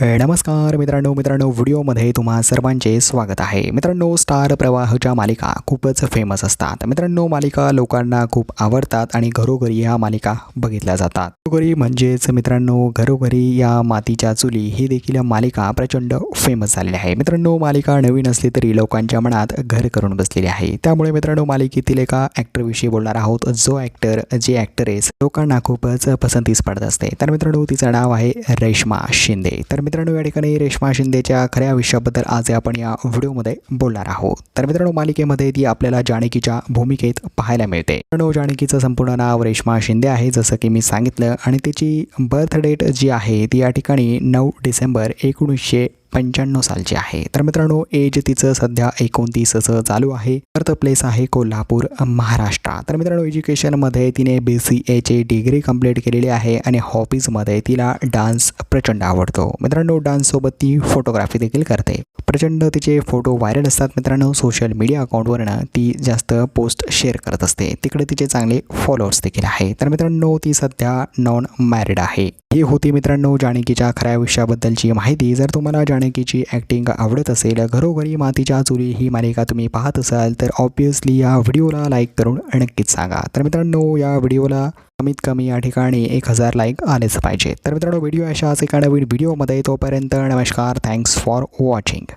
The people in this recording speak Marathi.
नमस्कार मित्रांनो मित्रांनो व्हिडिओमध्ये तुम्हा सर्वांचे स्वागत आहे. मित्रांनो स्टार प्रवाहच्या मालिका खूपच फेमस असतात. मित्रांनो मालिका लोकांना खूप आवडतात आणि घरोघरी ह्या मालिका बघितल्या जातात. घरोघरी म्हणजेच मित्रांनो घरोघरी या मातीच्या चुली ही देखील मालिका प्रचंड फेमस झालेली आहे. मित्रांनो मालिका नवीन असली तरी लोकांच्या मनात घर करून बसलेली आहे. त्यामुळे मित्रांनो मालिकेतील एका ॲक्टरविषयी बोलणार आहोत. जो ॲक्टर जे ॲक्टरेस लोकांना खूपच पसंतीस पडत असते. तर मित्रांनो तिचं नाव आहे रेश्मा शिंदे. तर मित्रांनो या ठिकाणी रेश्मा शिंदेच्या खऱ्या आयुष्याबद्दल आज आपण या व्हिडिओमध्ये बोलणार आहोत. तर मित्रांनो मालिकेमध्ये ती आपल्याला जानकीच्या भूमिकेत पाहायला मिळते. मित्रांनो जानकीचं संपूर्ण नाव रेश्मा शिंदे आहे जसं की मी सांगितलं. आणि तिची बर्थ डेट जी आहे ती या ठिकाणी नऊ डिसेंबर एकोणीसशे पंच्याण्णव सालची आहे. तर मित्रांनो एज तिचं सध्या एकोणतीस असं चालू आहे. अर्थ प्लेस आहे कोल्हापूर महाराष्ट्र. तर मित्रांनो एज्युकेशनमध्ये तिने बी सी एची डिग्री कंप्लीट केलेली आहे आणि हॉबीजमध्ये तिला डान्स प्रचंड आवडतो. मित्रांनो डान्ससोबत ती फोटोग्राफी देखील करते. प्रचंड तिचे फोटो व्हायरल असतात मित्रांनो सोशल मीडिया अकाउंटवरनं ती जास्त पोस्ट शेअर करत असते. तिकडे तिचे चांगले फॉलोअर्स देखील आहे तर मित्रांनो ती सध्या नॉन मॅरिड आहे. ही होती मित्रांनो जाणकीच्या खऱ्या आयुष्याबद्दलची माहिती. जर तुम्हाला जाणकीची ॲक्टिंग आवडत असेल घरोघरी मातीच्या चुली ही मालिका तुम्ही पाहत असाल तर ऑब्वियसली या व्हिडिओला लाईक करून नक्कीच सांगा. तर मित्रांनो या व्हिडिओला कमीत कमी या ठिकाणी एक हजार लाईक आलेच पाहिजे. तर मित्रांनो व्हिडिओ अशाच एका नवीन व्हिडिओमध्ये तोपर्यंत नमस्कार. Thanks for watching